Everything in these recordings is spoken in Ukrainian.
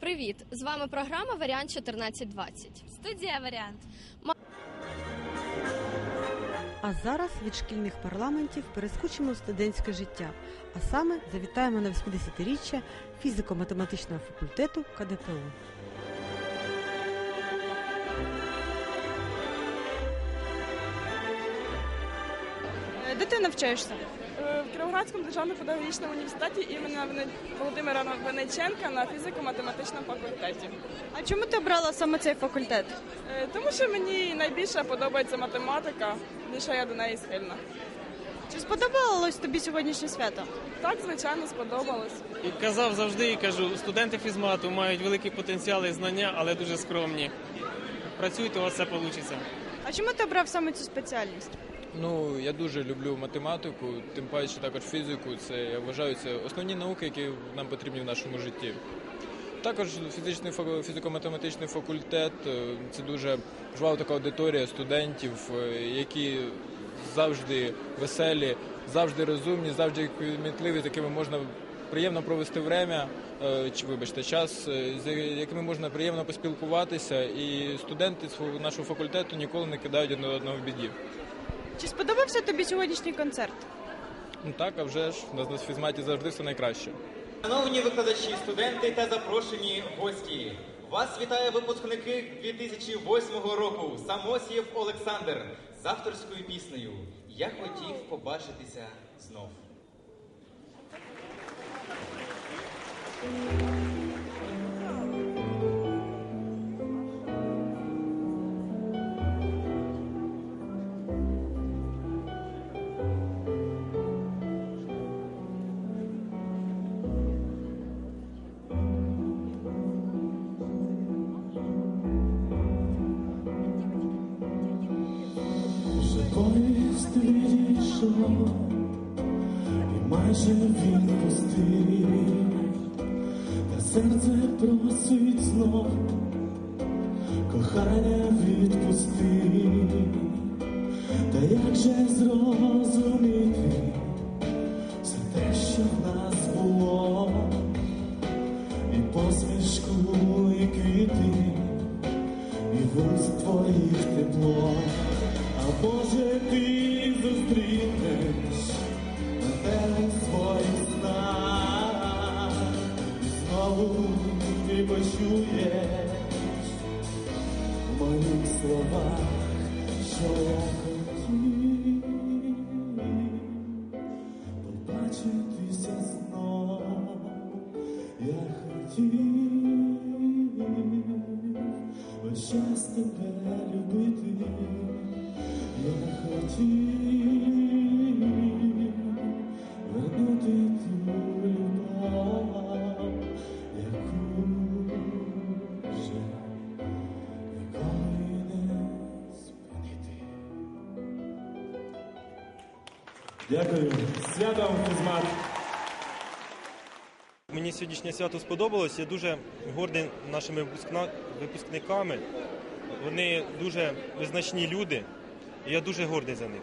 привіт! З вами програма Варіант 1420. Студія варіант. А зараз від шкільних парламентів перескочимо в студентське життя, а саме завітаємо на 80-річчя фізико-математичного факультету КДПУ. Де ти навчаєшся? В Кіровоградському державному педагогічному університеті імені Володимира Венеченка на фізико-математичному факультеті. А чому ти обрала саме цей факультет? Е, Тому що мені найбільше подобається математика, більше я до неї схильна. Чи сподобалось тобі сьогоднішнє свято? Так, звичайно, сподобалось. І казав завжди і кажу, студенти фізмату мають великі потенціали і знання, але дуже скромні. Працюйте, у вас все вийде. А чому ти обрав саме цю спеціальність? Ну, я дуже люблю математику, тим паче також фізику. Це я вважаю це основні науки, які нам потрібні в нашому житті. Також фізичний фізико-математичний факультет е, це дуже жвава така аудиторія студентів, е, які завжди веселі, завжди розумні, завжди кмітливі, з якими можна приємно провести время, е, чи вибачте, час, з якими можна приємно поспілкуватися. І студенти нашого факультету ніколи не кидають один одного в біді. Чи сподобався тобі сьогоднішній концерт? Ну так, а вже ж у нас на фізматі завжди все найкраще. Шановні викладачі, студенти та запрошені гості. Вас вітає випускники 2008 року Самосієв Олександр з авторською піснею Я хотів побачитися знов. Поїзд відійшов, і майже він пустив, та серце просить знов, кохання відпусти, та як же зрозуміти все те, що в нас було, і посмішку, і квіти, і вуст твоїх тепло. А може ти зустрінеш мене своїх снах знову ти почуєш в моїх словах, що я хотів. Побачитися я хотів. Весь час тебе любити. Дякую. Святом фізмат. Мені сьогоднішнє свято сподобалось. Я дуже гордий нашими випускниками. Вони дуже визначні люди, і я дуже гордий за них.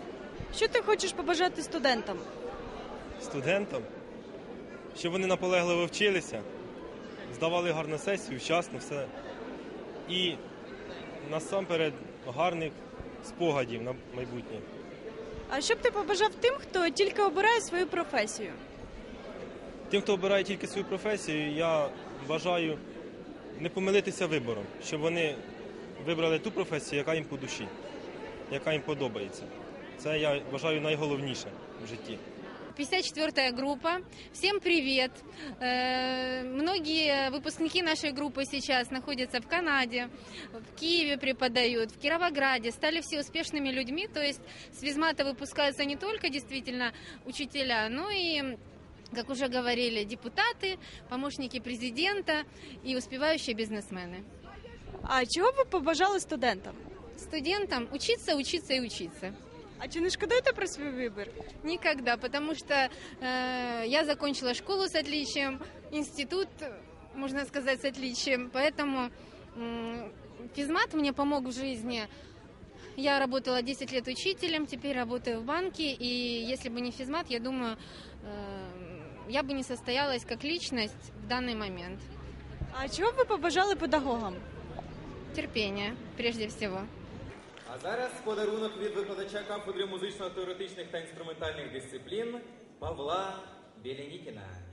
Що ти хочеш побажати студентам? Студентам, щоб вони наполегливо вчилися, здавали гарну сесію, вчасно все. І насамперед гарних спогадів на майбутнє. А що б ти побажав тим, хто тільки обирає свою професію? Тим, хто обирає тільки свою професію, я бажаю не помилитися вибором, щоб вони вибрали ту професію, яка їм по душі, яка їм подобається. Це я вважаю найголовніше в житті. 54-я группа. Всем привет! Э, Многие выпускники нашей группы сейчас находятся в Канаде, в Киеве преподают, в Кировограде, стали все успешными людьми, то есть с физмата выпускаются не только действительно учителя, но и как уже говорили, депутаты, помощники президента и успевающие бизнесмены. А чого б ви побажали студентам? Студентам учиться, учиться и учиться. А чи не шкодуєте про свій вибір? Никогда, потому что э, я закончила школу с отличием, институт, можно сказать, с отличием, поэтому м, физмат мне помог в жизни. Я работала 10 лет учителем, теперь работаю в банке, и если бы не физмат, я думаю, э, я бы не состоялась как личность в данный момент. А чого б ви побажали педагогам? Терпение, прежде всего. А зараз подарунок від викладача кафедри музично-теоретичних та інструментальних дисциплін Павла Білянікіна.